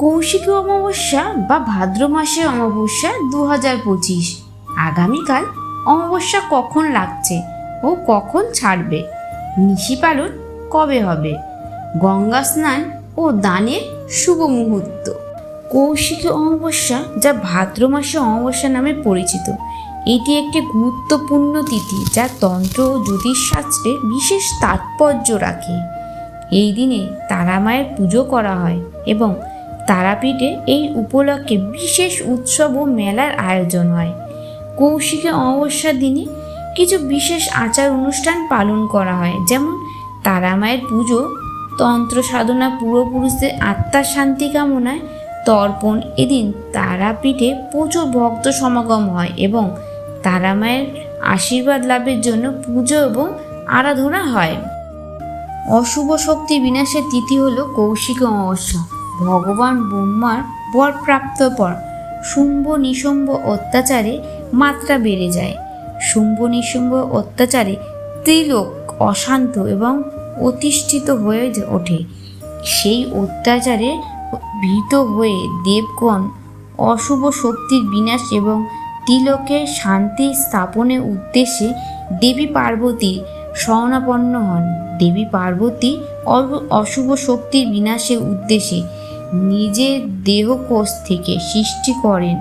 কৌশিকী অমাবস্যা বা ভাদ্র মাসের অমাবস্যা দু হাজার পঁচিশ। আগামীকাল অমাবস্যা কখন লাগছে ও কখন ছাড়বে? নিশি পালন কবে হবে? গঙ্গা স্নান ও দানের শুভ মুহূর্ত। কৌশিকী অমাবস্যা যা ভাদ্র মাসে অমাবস্যা নামে পরিচিত, এটি একটি গুরুত্বপূর্ণ তিথি যা তন্ত্র ও জ্যোতিষশাস্ত্রে বিশেষ তাৎপর্য রাখে। এই দিনে তারা মায়ের পুজো করা হয় এবং তারাপীঠে এই উপলক্ষে বিশেষ উৎসব ও মেলার আয়োজন হয়। কৌশিকী অমাবস্যার দিনে কিছু বিশেষ আচার অনুষ্ঠান পালন করা হয়, যেমন তারামায়ের পুজো, তন্ত্র সাধনা, পূর্বপুরুষদের আত্মার শান্তি কামনায় তর্পণ। এদিন তারাপীঠে প্রচুর ভক্ত সমাগম হয় এবং তারামায়ের আশীর্বাদ লাভের জন্য পুজো এবং আরাধনা হয়। অশুভ শক্তি বিনাশের তিথি হল কৌশিক অমাবস্যা। ভগবান ব্রহ্মার বর প্রাপ্ত পর শুম্ভ নিশুম্ভ অত্যাচারে মাত্রা বেড়ে যায়। শুম্ভ নিশুম্ভ অত্যাচারে ত্রিলোক অশান্ত এবং অতিষ্ঠিত হয়ে ওঠে। সেই অত্যাচারে ভীত হয়ে দেবগণ অশুভ শক্তির বিনাশ এবং ত্রিলোকে শান্তি স্থাপনের উদ্দেশ্যে দেবী পার্বতীর শরণাপন্ন হন। দেবী পার্বতী অশুভ শক্তির বিনাশের উদ্দেশ্যে নিজের দেহকোষ থেকে সৃষ্টি করেন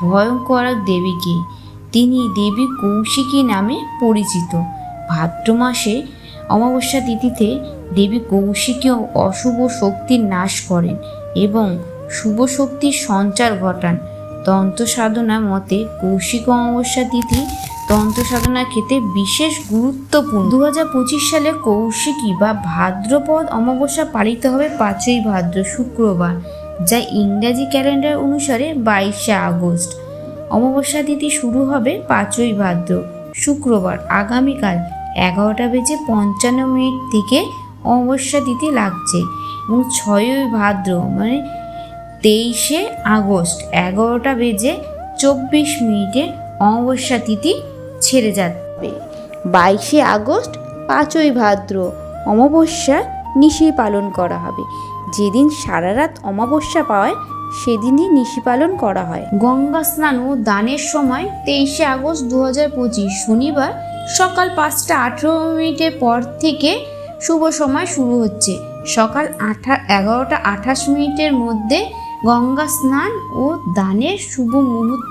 ভয়ঙ্কর দেবীকে। তিনি দেবী কৌশিকী নামে পরিচিত। ভাদ্র মাসে অমাবস্যা তিথিতে দেবী কৌশিকী অশুভ শক্তির নাশ করেন এবং শুভ শক্তির সঞ্চার ঘটান। তন্ত্র সাধনা মতে কৌশিক অমাবস্যা তিথি তন্ত্র সাধনার ক্ষেত্রে বিশেষ গুরুত্বপূর্ণ। দু হাজার পঁচিশ সালে কৌশিকী বা ভাদ্রপদ অমাবস্যা পালিত হবে পাঁচই ভাদ্র শুক্রবার, যা ইংরাজি ক্যালেন্ডার অনুসারে বাইশে আগস্ট। অমাবস্যা তিথি শুরু হবে পাঁচই ভাদ্র শুক্রবার। আগামীকাল এগারোটা বেজে পঞ্চান্ন মিনিট থেকে অমাবস্যা তিথি লাগছে এবং ছয়ই ভাদ্র মানে তেইশে আগস্ট, এগারোটা বেজে চব্বিশ মিনিটে অমাবস্যা তিথি ছেড়ে যাবে। বাইশে আগস্ট পাঁচই ভাদ্র, অমাবস্যা নিশি পালন করা হবে। যেদিন সারা রাত অমাবস্যা পাওয়ায়, সেদিনই নিশি পালন করা হয়। গঙ্গা স্নান ও দানের সময় তেইশে আগস্ট দু হাজার পঁচিশ শনিবার সকাল পাঁচটা আঠেরো মিনিটের পর থেকে শুভ সময় শুরু হচ্ছে। সকাল আঠা এগারোটা আঠাশ মিনিটের মধ্যে গঙ্গা স্নান ও দানের শুভ মুহূর্ত